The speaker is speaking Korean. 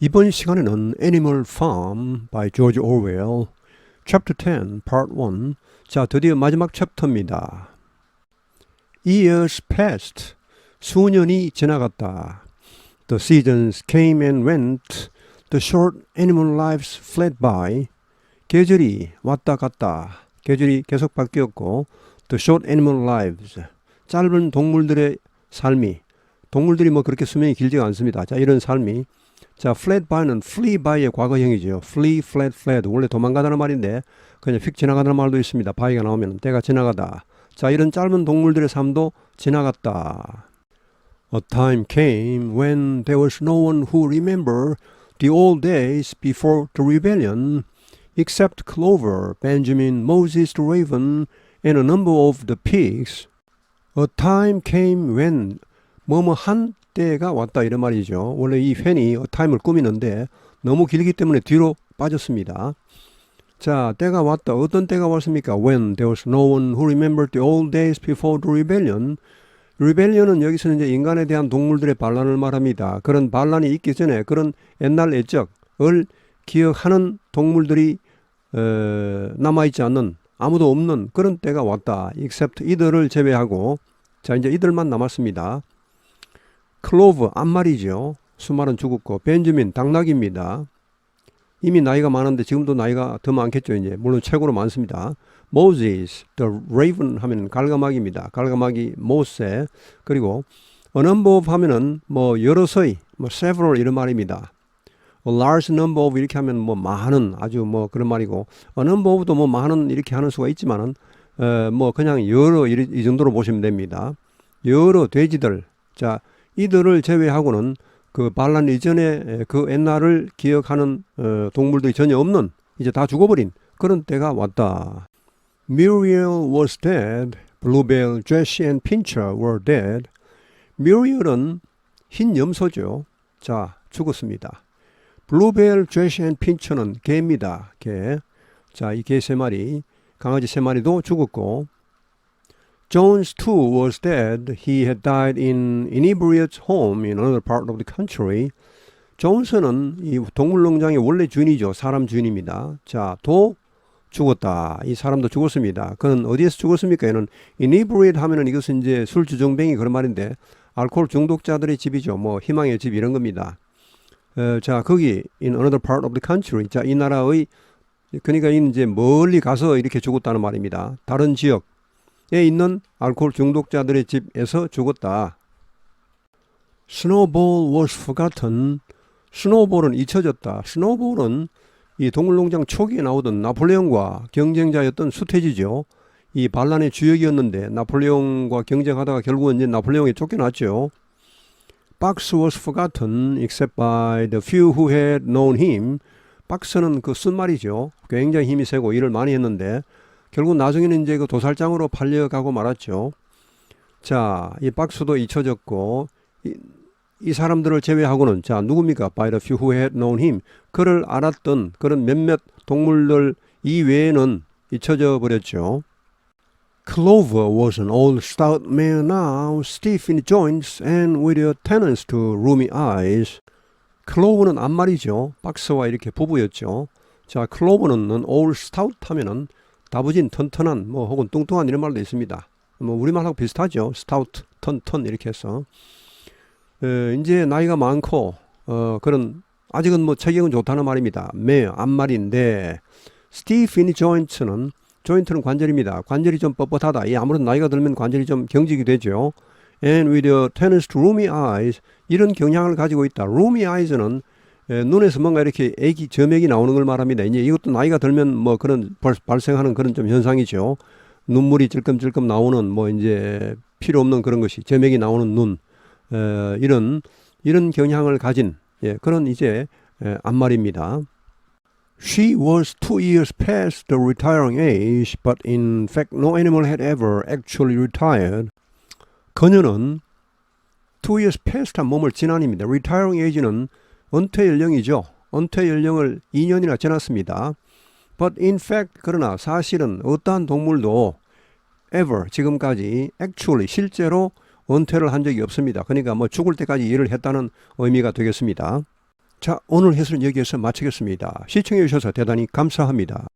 이번 시간에는 Animal Farm by George Orwell Chapter 10 Part 1 자 드디어 마지막 챕터입니다. Years passed 수년이 지나갔다. The seasons came and went The short animal lives fled by 계절이 왔다 갔다 계절이 계속 바뀌었고 The short animal lives 짧은 동물들의 삶이 동물들이 뭐 그렇게 수명이 길지가 않습니다. 자 이런 삶이 자, fled by는 flee by의 과거형이죠. flee, fled, fled. 원래 도망가다는 말인데 그냥 휙 지나가다는 말도 있습니다. by가 나오면 때가 지나가다. 자, 이런 짧은 동물들의 삶도 지나갔다. A time came when there was no one who remembered the old days before the rebellion, except Clover, Benjamin, Moses the raven, and a number of the pigs. A time came when 뭐뭐 한 때가 왔다 이런 말이죠. 원래 이 펜이 타임을 꾸미는데 너무 길기 때문에 뒤로 빠졌습니다. 자, 때가 왔다. 어떤 때가 왔습니까? When there was no one who remembered the old days before the rebellion. rebellion은 여기서는 이제 인간에 대한 동물들의 반란을 말합니다. 그런 반란이 있기 전에 그런 옛날 옛적을 기억하는 동물들이 어, 남아있지 않는 아무도 없는 그런 때가 왔다. except 이들을 제외하고 자 이제 이들만 남았습니다. 클로브 암말이죠. 수말은 죽었고 벤저민 당나귀입니다. 이미 나이가 많은데 지금도 나이가 더 많겠죠. 이제 물론 최고로 많습니다. Moses, the raven 하면 갈가마기입니다. 갈가마기 모세 그리고 a number of 하면은 뭐 여러서이 뭐 several 이런 말입니다. a large number of 이렇게 하면 뭐 많은 아주 뭐 그런 말이고 a number of도 뭐 많은 이렇게 하는 수가 있지만은 어, 뭐 그냥 여러 이, 이 정도로 보시면 됩니다. 여러 돼지들 자 이들을 제외하고는 그 반란 이전에 그 옛날을 기억하는 어, 동물들이 전혀 없는 이제 다 죽어버린 그런 때가 왔다. Muriel was dead. Bluebell, Jesse and Pincher were dead. Muriel은 흰 염소죠. 자, 죽었습니다. Bluebell, Jesse and Pincher는 개입니다. 개. 자, 이 개 세 마리, 강아지 세 마리도 죽었고 Jones too was dead. He had died in inebriate's home in another part of the country. 존스는 이 동물농장의 원래 주인이죠. 사람 주인입니다. 자, 도 죽었다. 이 사람도 죽었습니다. 그는 어디에서 죽었습니까? 얘는 inebriate 하면은 이것은 이제 술 주정뱅이 그런 말인데 알코올 중독자들의 집이죠. 뭐 희망의 집 이런 겁니다. 어, 자, 거기 in another part of the country. 자, 이 나라의 그러니까 이제 멀리 가서 이렇게 죽었다는 말입니다. 다른 지역 에 있는 알코올 중독자들의 집에서 죽었다. 스노볼 was forgotten. 스노볼은 잊혀졌다. 스노볼은 이 동물농장 초기에 나오던 나폴레옹과 경쟁자였던 수태지죠. 이 반란의 주역이었는데 나폴레옹과 경쟁하다가 결국은 이제 나폴레옹이 쫓겨났죠. 박스 was forgotten except by the few who had known him. 박스는 그 쓴말이죠. 굉장히 힘이 세고 일을 많이 했는데 결국 나중에는 이제 그 도살장으로 팔려가고 말았죠. 자, 이 박스도 잊혀졌고 이, 이 사람들을 제외하고는 자 누굽니까? By the few who had known him. 그를 알았던 그런 몇몇 동물들 이외에는 잊혀져 버렸죠. Clover was an old stout man now, stiff in joints and with a tendency to rheumy eyes. 클로버는 앞말이죠. 박스와 이렇게 부부였죠. 자, 클로버는 old stout 하면은 다부진 튼튼한 뭐 혹은 뚱뚱한 이런 말도 있습니다. 뭐 우리말하고 비슷하죠. 스타우트, 턴턴 이렇게 해서 에, 이제 나이가 많고 어, 그런 아직은 뭐 체격은 좋다는 말입니다. 매 앞말인데 스티피니 조인트는 조인트는 관절입니다. 관절이 좀 뻣뻣하다. 이 아무래도 나이가 들면 관절이 좀 경직이 되죠. And with a tennis roomy eyes 이런 경향을 가지고 있다. roomy eyes는 에, 눈에서 뭔가 이렇게 애기 점액이 나오는 걸 말합니다. 이제 이것도 나이가 들면 뭐 그런 발, 발생하는 그런 좀 현상이죠. 눈물이 찔끔찔끔 나오는 뭐 이제 필요 없는 그런 것이 점액이 나오는 눈 에, 이런 이런 경향을 가진 예, 그런 이제 에, 앞말입니다. She was two years past the retiring age, but in fact no animal had ever actually retired. 그녀는 two years past 한 몸을 지난입니다. retiring age는 은퇴 연령이죠. 은퇴 연령을 2년이나 지났습니다. But in fact 그러나 사실은 어떠한 동물도 ever 지금까지 actually 실제로 은퇴를 한 적이 없습니다. 그러니까 뭐 죽을 때까지 일을 했다는 의미가 되겠습니다. 자, 오늘 해설은 여기에서 마치겠습니다. 시청해 주셔서 대단히 감사합니다.